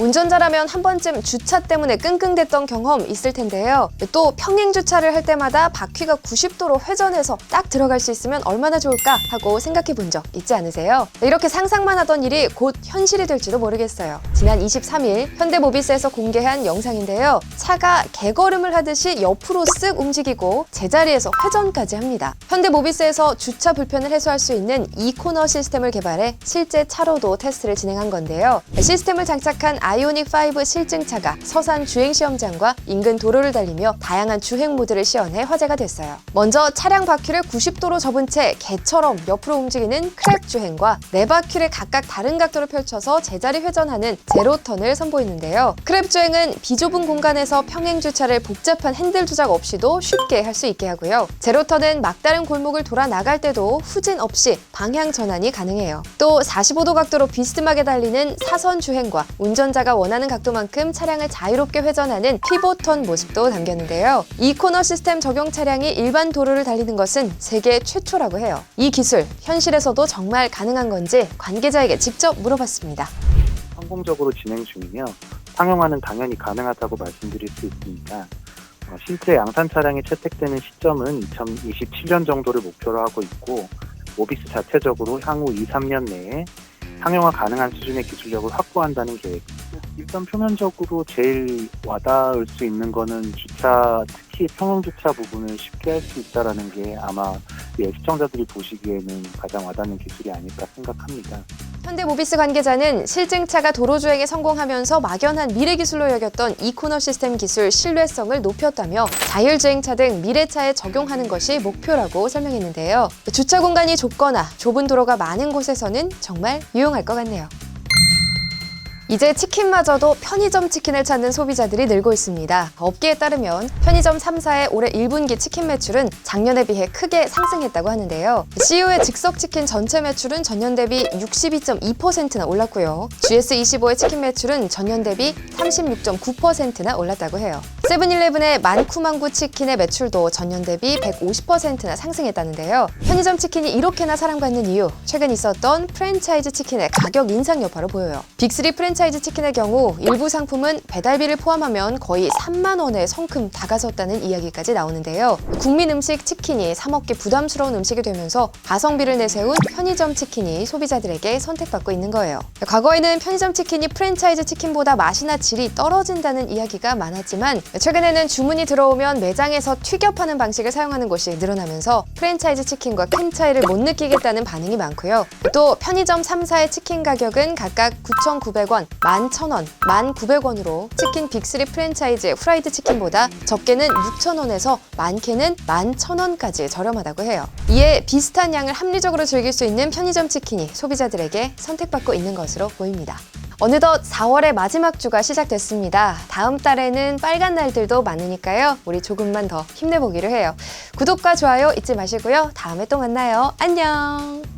운전자라면 한 번쯤 주차 때문에 끙끙댔던 경험 있을 텐데요. 또 평행 주차를 할 때마다 바퀴가 90도로 회전해서 딱 들어갈 수 있으면 얼마나 좋을까 하고 생각해 본 적 있지 않으세요? 이렇게 상상만 하던 일이 곧 현실이 될지도 모르겠어요. 지난 23일 현대모비스에서 공개한 영상인데요. 차가 개걸음을 하듯이 옆으로 쓱 움직이고 제자리에서 회전까지 합니다. 현대모비스에서 주차 불편을 해소할 수 있는 이코너 시스템을 개발해 실제 차로도 테스트를 진행한 건데요. 시스템을 장착한 아이오닉 5 실증차가 서산 주행시험장과 인근 도로를 달리며 다양한 주행 모드를 시연해 화제가 됐어요. 먼저 차량 바퀴를 90도로 접은 채 개처럼 옆으로 움직이는 크랩 주행과 네 바퀴를 각각 다른 각도로 펼쳐서 제자리 회전하는 제로턴을 선보이는데요. 크랩 주행은 비좁은 공간에서 평행 주차를 복잡한 핸들 조작 없이도 쉽게 할 수 있게 하고요. 제로턴은 막다른 골목을 돌아 나갈 때도 후진 없이 방향 전환이 가능해요. 또 45도 각도로 비스듬하게 달리는 사선 주행과 운전 자가 원하는 각도만큼 차량을 자유롭게 회전하는 피보턴 모습도 담겼는데요. 이 코너 시스템 적용 차량이 일반 도로를 달리는 것은 세계 최초라고 해요. 이 기술 현실에서도 정말 가능한 건지 관계자에게 직접 물어봤습니다. 성공적으로 진행 중이며 상용화는 당연히 가능하다고 말씀드릴 수 있습니다. 어, 실제 양산 차량이 채택되는 시점은 2027년 정도를 목표로 하고 있고 모비스 자체적으로 향후 2, 3년 내에 상용화 가능한 수준의 기술력을 확보한다는 계획입니다. 일단 표면적으로 제일 와닿을 수 있는 거는 주차, 특히 평형 주차 부분을 쉽게 할 수 있다라는 게 아마 예, 시청자들이 보시기에는 가장 와닿는 기술이 아닐까 생각합니다. 현대모비스 관계자는 실증차가 도로주행에 성공하면서 막연한 미래 기술로 여겼던 이코너 시스템 기술 신뢰성을 높였다며 자율주행차 등 미래차에 적용하는 것이 목표라고 설명했는데요. 주차 공간이 좁거나 좁은 도로가 많은 곳에서는 정말 유용할 것 같네요. 이제 치킨마저도 편의점 치킨을 찾는 소비자들이 늘고 있습니다. 업계에 따르면 편의점 3사의 올해 1분기 치킨 매출은 작년에 비해 크게 상승했다고 하는데요. CEO의 즉석 치킨 전체 매출은 전년 대비 62.2%나 올랐고요. GS25의 치킨 매출은 전년 대비 36.9%나 올랐다고 해요. 세븐일레븐의 만쿠만구 치킨의 매출도 전년 대비 150%나 상승했다는데요. 편의점 치킨이 이렇게나 사랑받는 이유, 최근 있었던 프랜차이즈 치킨의 가격 인상 여파로 보여요. 빅3 프랜차이즈 치킨의 경우 일부 상품은 배달비를 포함하면 거의 3만 원에 성큼 다가섰다는 이야기까지 나오는데요. 국민 음식 치킨이 사 먹기 부담스러운 음식이 되면서 가성비를 내세운 편의점 치킨이 소비자들에게 선택받고 있는 거예요. 과거에는 편의점 치킨이 프랜차이즈 치킨보다 맛이나 질이 떨어진다는 이야기가 많았지만 최근에는 주문이 들어오면 매장에서 튀겨 파는 방식을 사용하는 곳이 늘어나면서 프랜차이즈 치킨과 큰 차이를 못 느끼겠다는 반응이 많고요. 또 편의점 3사의 치킨 가격은 각각 9,900원, 11,000원, 1,900원으로 치킨 빅3 프랜차이즈 후라이드 치킨보다 적게는 6,000원에서 많게는 11,000원까지 저렴하다고 해요. 이에 비슷한 양을 합리적으로 즐길 수 있는 편의점 치킨이 소비자들에게 선택받고 있는 것으로 보입니다. 어느덧 4월의 마지막 주가 시작됐습니다. 다음 달에는 빨간 날들도 많으니까요. 우리 조금만 더 힘내보기로 해요. 구독과 좋아요 잊지 마시고요. 다음에 또 만나요. 안녕!